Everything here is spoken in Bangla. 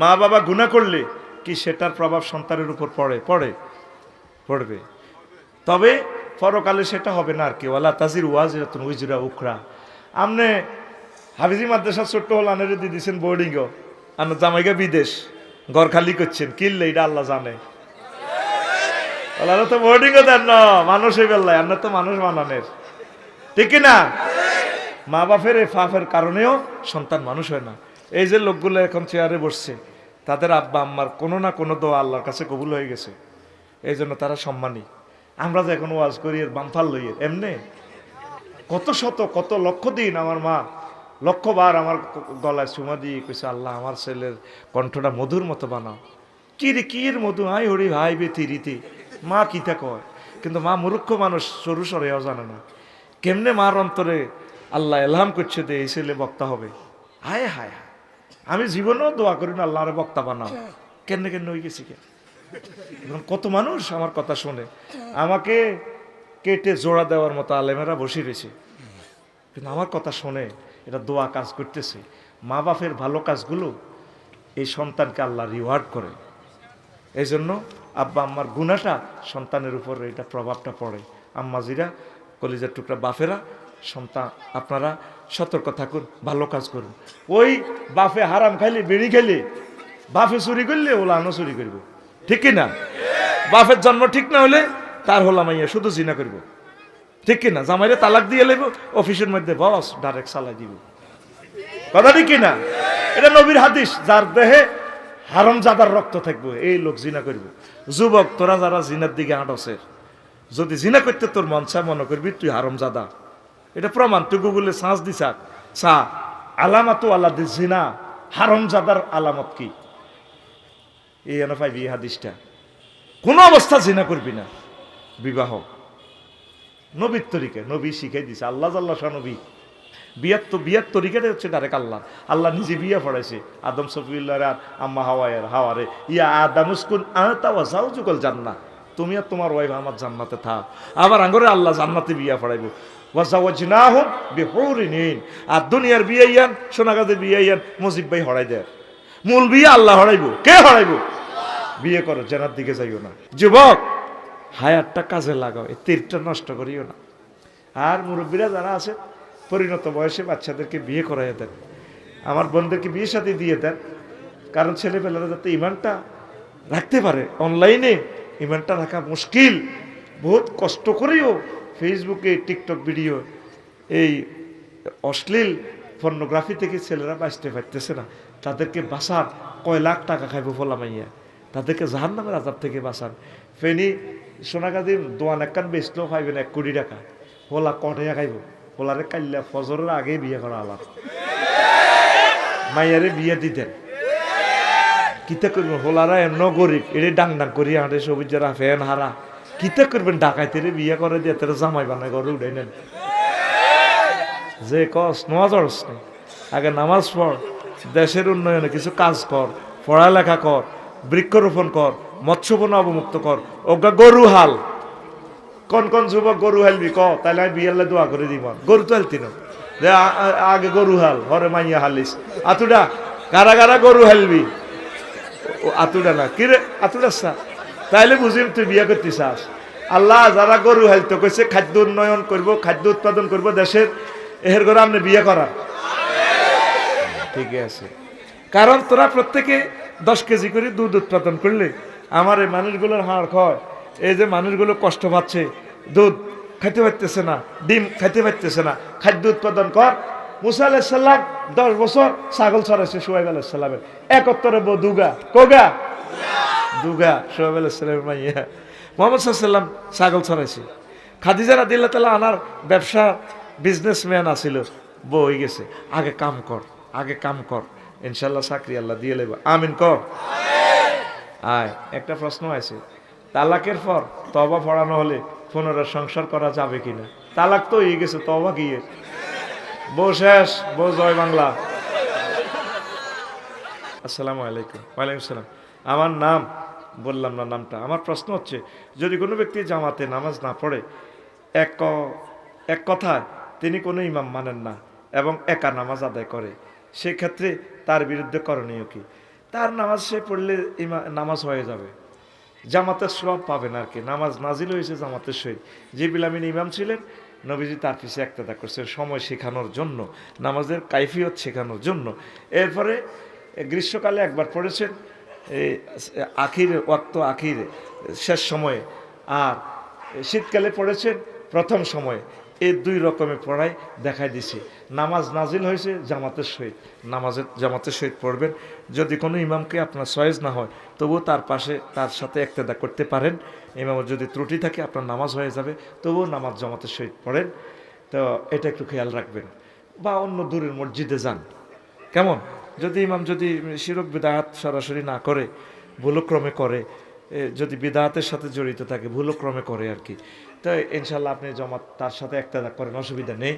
মা বাবা গুণা করলে কি সেটার প্রভাব সন্তানের উপর পড়ে? পড়ে। পড়বে। তবে পরকালে সেটা হবে না আর কি। ওয়ালা তাজির ওয়াজ এরতন উইজুরা উখরা। আমনে হাফিজি মাদ্রাসা ছোট্ট হল আনারে দিয়ে দিয়েছেন বোর্ডিংও আপনার জামাইগা বিদেশ। ঘর খালি করছেন। কিনলে এটা আল্লাহ জানে। ওনারা তো বোর্ডিংও দেন না। মানুষ হয়ে বেল্লায় আপনার তো মানুষ বানানের। ঠিক না? মা বাপের এই ফাফের কারণেও সন্তান মানুষ হয় না। এই যে লোকগুলো এখন চেয়ারে বসছে, তাদের আব্বা আম্মার কোনো না কোনো দোয়া আল্লাহর কাছে কবুল হয়ে গেছে। এই জন্য তারা সম্মানী। আমরা যে এখন ওয়াজ করি, এর বামফাল লইয়ে, এমনি? কত শত, কত লক্ষ দিন আমার মা, লক্ষবার আমার গলায় চুমা দিয়ে কইছে, আল্লাহ, আমার ছেলের কণ্ঠটা মধুর মতো বানাও। কি রে মধু? আই হরি ভাই বেতি, রীতি। মা কিতা কয়? কিন্তু মা মূর্খ মানুষ, সরু সরেও জানে না। কেমনে মার অন্তরে আল্লাহ এলহাম করছে যে এই ছেলে বক্তা হবে? হায় হায় হায়। আমি জীবনেও দোয়া করি না আল্লাহরে বক্তা বানাও। কেন কেন হয়ে গেছি কে? এখন কত মানুষ আমার কথা শুনে। আমাকে কেটে জোড়া দেওয়ার মতো আলেমেরা বসে রয়েছে। কিন্তু আমার কথা শুনে এটা দোয়া কাজ করতেছে। মা বাপের ভালো কাজগুলো এই সন্তানকে আল্লাহ রিওয়ার্ড করে। এই জন্য আব্বা আম্মার গুণাটা সন্তানের উপর এটা প্রভাবটা পড়ে। আম্মাজিরা কলিজার টুকরা বাফেরা সন্তান, আপনারা সতর্ক থাকুন, ভালো কাজ করুন। ওই বাফে হারাম খাইলে, বেড়ি খাইলে বাফে চুরি করলে ওলা আনো চুরি করব। ঠিক কি না বাফের জন্ম ঠিক না হলে তার হলাম আইয়া শুধু জিনা করব। ঠিক কি না জামাইরে তালাক দিয়ে লেব অফিসের মধ্যে বস ডাইরেক্ট চালাই দিব। কথা ঠিক কি না এটা নবীর হাদিস, যার দেহে হারম জাদার রক্ত থাকবে, এই লোক জিনা করব। যুবক, তোরা যারা জিনার দিকে আটসের যদি জিনা করতে তোর মন চায়, মনে করবি তুই হারম জাদা এটা প্রমাণ, তুই গুগলে সাঁচ দিছাক চা, আলামাত আল্লাহ জিনা হারম জাদার আলামত কি? এই এনে পাইবি হাদিসটা। কোনো অবস্থা জিনা করবি না। বিবাহ। নবীর তরিকে, নবী শিখাই দিছে, আল্লাহ আল্লাহ নবী। বিয়ার তো বিয়ার তরিকাটা হচ্ছে ডাইরেক্ট আল্লাহ। আল্লাহ নিজে বিয়ে পড়াইছে, আদম সফিউল্লাহ আর আম্মা হাওয়ায়ের, হাওয়ারে, ইয়া আদামুসকুন আহতা ওয়া জাউজুকাল জান্নাহ। তুমি আর তোমার ওয়াইফ আমার জান্নাতে থাক। আবার আঙ্গরে আল্লাহ জান্নাতে বিয়া পড়াইবো। ওয়াজাওয়াজনাহুম বিহুরিনিন আর দুনিয়ার বিয়ে ইয়ান সোনাগাদের বিয়ে মুজিব ভাই হড়াই দেয়। মূল বিয়ে আল্লাহ হড়াইবো কে হড়াইবো বিয়ে করো, জেনার দিকে যাইও না। যুবক হায়ারটা কাজে লাগাও, এই তীরটা নষ্ট করিও না। আর মুরব্বীরা যারা আছে, পরিণত বয়সে বাচ্চাদেরকে বিয়ে করাইয়া দেন। আমার বোনদেরকে বিয়ে সাথে দিয়ে দেন। কারণ ছেলেপেলেরা যাতে ইমানটা রাখতে পারে অনলাইনে ইমানটা রাখা মুশকিল। বহুত কষ্ট করেও ফেসবুকে টিকটক ভিডিও এই অশ্লীল পর্নোগ্রাফি থেকে ছেলেরা বাঁচতে পারতেছে না। তাদেরকে বাঁচান, কয় লাখ টাকা খাইব ফলামাইয়া তাদেরকে জাহান নামের আজাব থেকে বাঁচান। ফেনি সোনাগাদি দোয়ান একখান বেচলেও খাইবেন এক কোটি টাকা। হোলা কটাইয়া খাইব। হোলারে কাল্লা ফজরের আগে বিয়ে করা আলাপ। মাইয়ারে বিয়ে দিতেন কিতা করবেন হোলারা এমন গরিব এরে ডাং ডাং করি হাঁটে, সবুজ যারা ফ্যান হারা। কিতা করবেন? ডাকাইতেরে বিয়ে করে দিয়ে তারা জামাই বানায় ঘরে উঠে নেন। যে কস নেই আগে নামাজ পড়, দেশের উন্নয়নে কিছু কাজ কর, পড়ালেখা কর, বৃক্ষরোপণ কর মৎস্যপণ অবমুক্ত কর, ওগা গরু হাল। কোন কোন যুবক গরু হালবি? ক, তাহলে আমি বিয়ালে দোয়া করে দিব গরু তো হালতি না। যে আগে গরু হাল, হরে মাইয়া হালিস। আতুডা, কারা কারা গরু হালবি? আতুডা না। কি রে, আতুডা সা? তাইলে বুঝিম তুই বিয়ে করতে চাস। আল্লাহ যারা গরু হালতো কইছে খাদ্য উন্নয়ন করব, খাদ্য উৎপাদন করব দেশের এর করে আপনি বিয়ে করা ঠিকই আছে। কারণ তোরা প্রত্যেকে দশ কেজি করে দুধ উৎপাদন করলে। আমার এই মানুষগুলোর হাড় খয় এই যে মানুষগুলো কষ্ট পাচ্ছে, দুধ খাইতে পারতেছে না, ডিম খাইতে পারতেছে না, খাদ্য উৎপাদন কর। মুসা আলাহিসাল্লাম দশ বছর ছাগল ছড়াইছে সোহাইব আলাহিসাল্লামের একত্তরে বউ দুগা কোগা? দুগা সোহাইব আলাহিসাল্লামের মাইয়া। মোহাম্মদ সাল্লাম ছাগল ছড়াইছে। খাদিজা রাদিল্লা তালা আনার ব্যবসা বিজনেসম্যান আছিল। বউ হয়ে গেছে। আগে কাম কর আগে কাম কর। ইনশাল্লাহ চাকরি আল্লাহ দিয়ে লেব আমিন কর। আয় একটা প্রশ্ন আছে। তালাকের পর তবা পড়ানো হলে পুনরায় সংসার করা যাবে কিনা? তালাক তো হয়ে গেছে তবা গিয়ে। বউ শেষ বউ জয় বাংলা। আসসালামু আলাইকুম। ওয়ালাইকুম আসসালাম আমার নাম বললাম না নামটা। আমার প্রশ্ন হচ্ছে, যদি কোনো ব্যক্তি জামাতে নামাজ না পড়ে, এক এক কথায় তিনি কোনো ইমাম মানেন না এবং একা নামাজ আদায় করে, সেক্ষেত্রে তার বিরুদ্ধে করণীয় কি? তার নামাজ সে পড়লে ইমা, নামাজ হয়ে যাবে। জামাতের সব পাবেন আর কি। নামাজ নাজিল হয়েছে জামাতের সহিত। যে বিলামিন ইমাম ছিলেন, নবীজি তার পিছিয়ে একটা করছেন সময় শেখানোর জন্য, নামাজের কাইফিয়ত শেখানোর জন্য। এরপরে গ্রীষ্মকালে একবার পড়েছেন আখির ওয়াক্ত আখির, শেষ সময়ে। আর শীতকালে পড়েছেন প্রথম সময়ে। এই দুই রকমের পড়াই দেখাই দিছি। নামাজ নাজিল হয়েছে জামাতের সহিত। নামাজের জামাতের সহিত পড়বেন। যদি কোনো ইমামকে আপনার সয়েজ না হয়, তবুও তার পাশে তার সাথে একতেদা করতে পারেন। ইমামের যদি ত্রুটি থাকে, আপনার নামাজ হয়ে যাবে, তবুও নামাজ জামাতের সহিত পড়েন। তো এটা একটু খেয়াল রাখবেন। বা অন্য দূরের মসজিদে যান। কেমন? যদি ইমাম যদি শিরক বিদাহাত সরাসরি না করে, ভুলক্রমে করে যদি বিদাহাতের সাথে জড়িত থাকে, ভুলক্রমে করে আর কি। তো ইনশাল্লাহ আপনি জমাত তার সাথে একটা করেন, অসুবিধা নেই।